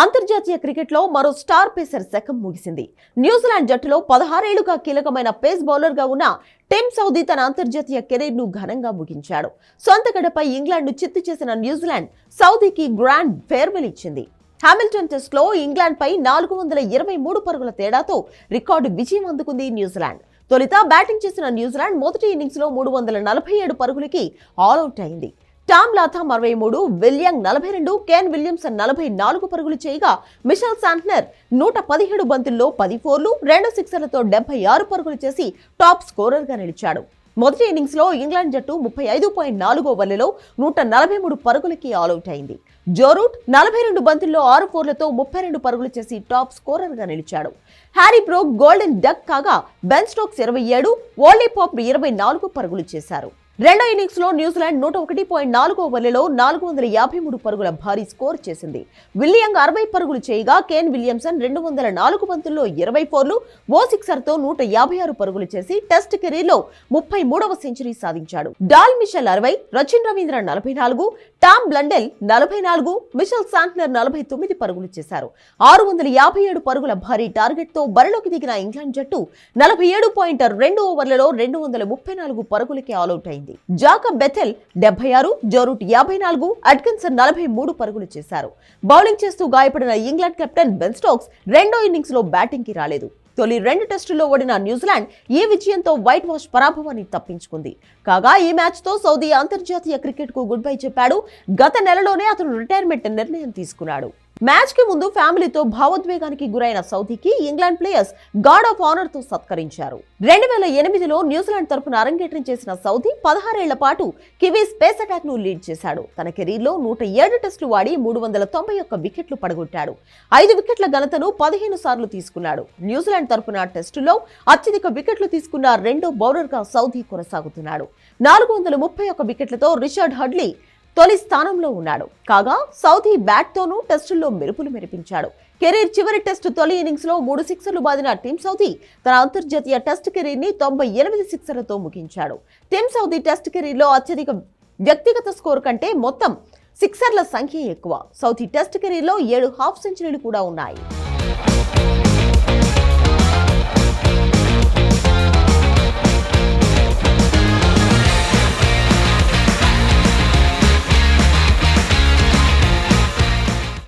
అంతర్జాతీయ క్రికెట్లో మరో స్టార్ పేసర్ శకం ముగిసింది. న్యూజిలాండ్ జట్టులో పదహారేళ్ళుగా కీలకమైన పేస్ బౌలర్గా ఉన్న టిమ్ సౌదీ తన అంతర్జాతీయ కెరీర్ను ఘనంగా ముగించాడు. సొంత గడపై ఇంగ్లాండ్ను చిత్తు చేసిన న్యూజిలాండ్ సౌదీకి గ్రాండ్ ఫేర్వెల్ ఇచ్చింది. హామిల్టన్ టెస్ట్లో ఇంగ్లాండ్పై నాలుగు వందల ఇరవై మూడు పరుగుల తేడాతో రికార్డు విజయం అందుకుంది న్యూజిలాండ్. తొలుత బ్యాటింగ్ చేసిన న్యూజిలాండ్ మొదటి ఇన్నింగ్స్లో మూడు వందల నలభై ఏడు పరుగులకి ఆల్అవుట్ అయింది. టామ్ లాథా అరవై మూడు విలియం నలభై రెండు కేన్ విలియమ్సన్ నలభై నాలుగు పరుగులు చేయగా మిషల్ శాంట్నర్ నూట పదిహేడు బంతుల్లో పది ఫోర్లు రెండు సిక్సర్లతో డెబ్బై ఆరు పరుగులు చేసి టాప్ స్కోరర్గా నిలిచాడు. మొదటి ఇన్నింగ్స్లో ఇంగ్లాండ్ జట్టు ముప్పై ఐదు పాయింట్ నాలుగో ఓవర్లలో నూట నలభై మూడు పరుగులకి ఆల్అవుట్ అయింది. జోరూట్ నలభై రెండు బంతుల్లో ఆరు ఫోర్లతో ముప్పై రెండు పరుగులు చేసి టాప్ స్కోరర్గా నిలిచాడు. హ్యారీ బ్రోక్ గోల్డెన్ డక్ కాగా బెన్ స్టోక్స్ ఇరవై ఏడు ఓలీ పాప్ ఇరవై నాలుగు పరుగులు చేశారు. రెండో ఇన్నింగ్స్లో న్యూజిలాండ్ నూట ఒకటి పాయింట్ నాలుగు ఓవర్లలో నాలుగు వందల యాభై మూడు పరుగుల భారీ స్కోర్ చేసింది. విలియంగ్ అరవై పరుగులు చేయగా కేన్ విలియమ్సన్ రెండు వందల నాలుగు బంతుల్లో ఇరవై ఫోర్లు ఓ సిక్సర్తో నూట యాభై ఆరు పరుగులు చేసి టెస్ట్ కెరీర్లో ముప్పై మూడవ సెంచరీ సాధించాడు. డాల్ మిషల్ అరవై రచిన్ రవీంద్ర నలభై నాలుగు టామ్ బ్లండెల్ నలభై నాలుగు మిషల్ శాంట్నర్ నలభై తొమ్మిది పరుగులు చేశారు. ఆరు వందల యాభై ఏడు పరుగుల భారీ టార్గెట్తో బరిలోకి దిగిన ఇంగ్లాండ్ జట్టు నలభై ఏడు పాయింట్ రెండు ఓవర్లలో రెండు వందల ముప్పై నాలుగు పరుగులకి ఆలౌట్ అయింది. జాకబ్ బెథెల్ డెబ్బై ఆరు జోరూట్ యాభై నాలుగు అట్కిన్సన్ నలభై మూడు పరుగులు చేశారు. బౌలింగ్ చేస్తూ గాయపడిన ఇంగ్లాండ్ కెప్టెన్ బెన్ స్టోక్స్ రెండో ఇన్నింగ్స్లో బ్యాటింగ్కి రాలేదు. తొలి రెండు టెస్టుల్లో ఓడిన న్యూజిలాండ్ ఈ విజయంతో వైట్ వాష్ పరాభవాన్ని తప్పించుకుంది. కాగా ఈ మ్యాచ్తో సౌదీ అంతర్జాతీయ క్రికెట్కు గుడ్ బై చెప్పాడు. గత నెలలోనే అతను రిటైర్మెంట్ నిర్ణయం తీసుకున్నాడు. మ్యాచ్కి ముందు ఫ్యామిలీతో భావోద్వేగానికి గురైన సౌదీకి ఇంగ్లాండ్ ప్లేయర్స్ గార్డ్ ఆఫ్ ఆనర్తో సత్కరించారు. రెండు వేల ఎనిమిదిలో న్యూజిలాండ్ తరపున అరంగేట్రం చేసిన సౌదీ పదహారేళ్ళ పాటు కివీస్ పేస్ అటాక్ను లీడ్ చేశాడు. తన కెరీర్లో నూట ఏడు టెస్టులు వాడి మూడు వందల తొంభై ఒక్క వికెట్లు పడగొట్టాడు. ఐదు వికెట్ల ఘనతను పదిహేను సార్లు తీసుకున్నాడు. న్యూజిలాండ్ తరపున టెస్టులో అత్యధిక వికెట్లు తీసుకున్న రెండో బౌలర్గా సౌదీ కొనసాగుతున్నాడు. నాలుగు వందల ముప్పై ఒక్క వికెట్లతో రిషర్డ్ హడ్లీ తొలి స్థానంలో ఉన్నాడు. కాగా సౌదీ బ్యాట్తోనూ టెస్టుల్లో మెరుపులు మెరిపించాడు. కెరీర్ చివరి టెస్టు తొలి ఇన్నింగ్స్లో మూడు సిక్సర్లు బాదిన టీమ్ సౌదీ తన అంతర్జాతీయ టెస్ట్ కెరీర్ని తొంభై ఎనిమిది సిక్సర్లతో ముగించాడు. టీమ్ సౌదీ టెస్ట్ కెరీర్లో అత్యధిక వ్యక్తిగత స్కోర్ కంటే మొత్తం సిక్సర్ల సంఖ్య ఎక్కువ. సౌదీ టెస్ట్ కెరీర్లో ఏడు హాఫ్ సెంచరీలు కూడా ఉన్నాయి.